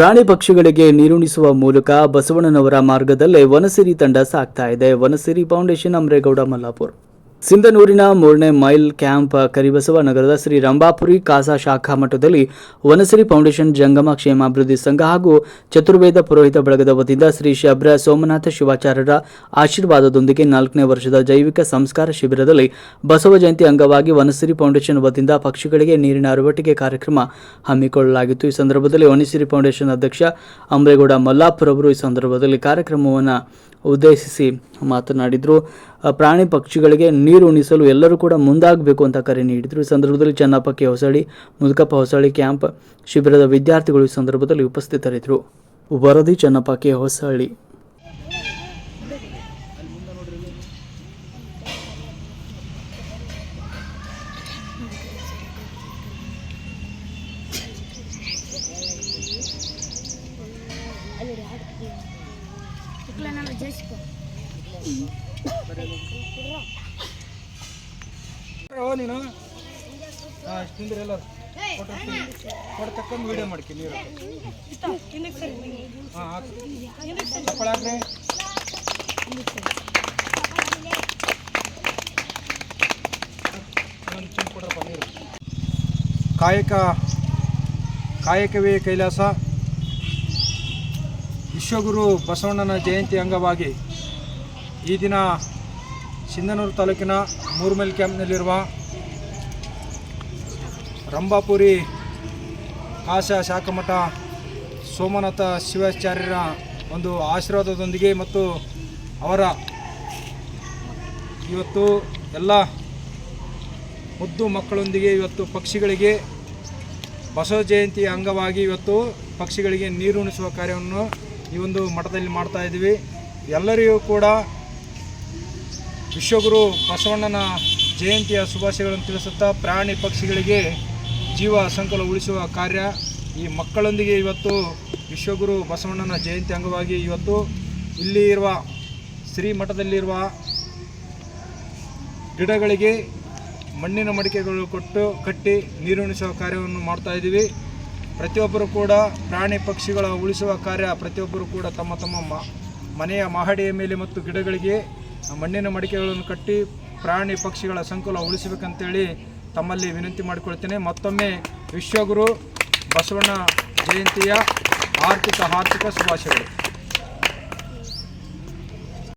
ಪ್ರಾಣಿ ಪಕ್ಷಿಗಳಿಗೆ ನೀರುಣಿಸುವ ಮೂಲಕ ಬಸವಣ್ಣನವರ ಮಾರ್ಗದಲ್ಲೇ ವನಸಿರಿ ತಂಡ ಸಾಕ್ತಾ ಇದೆ. ವನಸಿರಿ ಫೌಂಡೇಶನ್ ಅಮರೇಗೌಡ ಮಲ್ಲಾಪುರ್. ಸಿಂಧನೂರಿನ ಮೂರನೇ ಮೈಲ್ ಕ್ಯಾಂಪ್ ಕರಿಬಸವ ನಗರದ ಶ್ರೀ ರಂಭಾಪುರಿ ಕಾಸಾ ಶಾಖಾ ಮಠದಲ್ಲಿ ವನಸಿರಿ ಫೌಂಡೇಶನ್ ಜಂಗಮ ಕ್ಷೇಮಾಭಿವೃದ್ಧಿ ಸಂಘ ಹಾಗೂ ಚತುರ್ವೇದ ಪುರೋಹಿತ ಬಳಗದ ವತಿಯಿಂದ ಶ್ರೀ ಶಬ್ರ ಸೋಮನಾಥ ಶಿವಾಚಾರ್ಯರ ಆಶೀರ್ವಾದದೊಂದಿಗೆ ನಾಲ್ಕನೇ ವರ್ಷದ ಜೈವಿಕ ಸಂಸ್ಕಾರ ಶಿಬಿರದಲ್ಲಿ ಬಸವ ಜಯಂತಿ ಅಂಗವಾಗಿ ವನಸಿರಿ ಫೌಂಡೇಶನ್ ವತಿಯಿಂದ ಪಕ್ಷಿಗಳಿಗೆ ನೀರಿನ ಅರವಟಿಕೆ ಕಾರ್ಯಕ್ರಮ ಹಮ್ಮಿಕೊಳ್ಳಲಾಗಿತ್ತು. ಈ ಸಂದರ್ಭದಲ್ಲಿ ವನಸಿರಿ ಫೌಂಡೇಶನ್ ಅಧ್ಯಕ್ಷ ಅಮರೇಗೌಡ ಮಲ್ಲಾಪುರ ಅವರು ಈ ಸಂದರ್ಭದಲ್ಲಿ ಕಾರ್ಯಕ್ರಮವನ್ನು ಉದ್ದೇಶಿಸಿ ಮಾತನಾಡಿದರು. ಪ್ರಾಣಿ ಪಕ್ಷಿಗಳಿಗೆ ನೀರು ಉಣಿಸಲು ಎಲ್ಲರೂ ಕೂಡ ಮುಂದಾಗಬೇಕು ಅಂತ ಕರೆ ನೀಡಿದರು. ಈ ಸಂದರ್ಭದಲ್ಲಿ ಚೆನ್ನಪ್ಪ ಕೆ ಹೊಸಳ್ಳಿ, ಮುದುಕಪ್ಪ ಹೊಸಳ್ಳಿ ಕ್ಯಾಂಪ್ ಶಿಬಿರದ ವಿದ್ಯಾರ್ಥಿಗಳು ಈ ಸಂದರ್ಭದಲ್ಲಿ ಉಪಸ್ಥಿತರಿದ್ದರು. ವರದಿ ಚೆನ್ನಪ್ಪ ಕೆ ಹೊಸಳ್ಳಿ ಓ ವೀಡಿಯೋ ಹಾಂ ಕಾಯಕ ಕಾಯಕವೇ ಕೈಲಾಸ. ವಿಶ್ವಗುರು ಬಸವಣ್ಣನ ಜಯಂತಿ ಅಂಗವಾಗಿ ಈ ದಿನ ಸಿಂಧನೂರು ತಾಲೂಕಿನ ಮೂರ್ಮಲ್ ಕ್ಯಾಂಪ್ನಲ್ಲಿರುವ ರಂಭಾಪುರಿ ಕಾಶ ಶಾಖಮಠ ಸೋಮನಾಥ ಶಿವಾಚಾರ್ಯರ ಒಂದು ಆಶೀರ್ವಾದದೊಂದಿಗೆ ಮತ್ತು ಅವರ ಇವತ್ತು ಎಲ್ಲ ಮುದ್ದು ಮಕ್ಕಳೊಂದಿಗೆ ಇವತ್ತು ಪಕ್ಷಿಗಳಿಗೆ ಬಸವ ಜಯಂತಿ ಅಂಗವಾಗಿ ಇವತ್ತು ಪಕ್ಷಿಗಳಿಗೆ ನೀರುಣಿಸುವ ಕಾರ್ಯವನ್ನು ಈ ಒಂದು ಮಠದಲ್ಲಿ ಮಾಡ್ತಾ ಇದ್ದೀವಿ. ಎಲ್ಲರಿಗೂ ಕೂಡ ವಿಶ್ವಗುರು ಬಸವಣ್ಣನ ಜಯಂತಿಯ ಶುಭಾಶಯಗಳನ್ನು ತಿಳಿಸುತ್ತಾ ಪ್ರಾಣಿ ಪಕ್ಷಿಗಳಿಗೆ ಜೀವ ಸಂಕುಲ ಉಳಿಸುವ ಕಾರ್ಯ ಈ ಮಕ್ಕಳೊಂದಿಗೆ ಇವತ್ತು ವಿಶ್ವಗುರು ಬಸವಣ್ಣನ ಜಯಂತಿ ಅಂಗವಾಗಿ ಇವತ್ತು ಇಲ್ಲಿ ಇರುವ ಶ್ರೀಮಠದಲ್ಲಿರುವ ಗಿಡಗಳಿಗೆ ಮಣ್ಣಿನ ಮಡಿಕೆಗಳು ಕೊಟ್ಟು ಕಟ್ಟಿ ನೀರುಣಿಸುವ ಕಾರ್ಯವನ್ನು ಮಾಡ್ತಾ ಇದ್ದೀವಿ. ಪ್ರತಿಯೊಬ್ಬರು ಕೂಡ ಪ್ರಾಣಿ ಪಕ್ಷಿಗಳ ಉಳಿಸುವ ಕಾರ್ಯ ಪ್ರತಿಯೊಬ್ಬರು ಕೂಡ ತಮ್ಮ ತಮ್ಮ ಮನೆಯ ಮಹಡಿಯ ಮೇಲೆ ಮತ್ತು ಗಿಡಗಳಿಗೆ ಮಣ್ಣಿನ ಮಡಿಕೆಗಳನ್ನು ಕಟ್ಟಿ ಪ್ರಾಣಿ ಪಕ್ಷಿಗಳ ಸಂಕುಲ ಉಳಿಸಬೇಕಂತೇಳಿ ತಮ್ಮಲ್ಲಿ ವಿನಂತಿ ಮಾಡಿಕೊಳ್ತೇನೆ. ಮತ್ತೊಮ್ಮೆ ವಿಶ್ವಗುರು ಬಸವಣ್ಣ ಜಯಂತಿಯ ಆರ್ಥಿಕ ಆರ್ಥಿಕ ಶುಭಾಶಯಗಳು.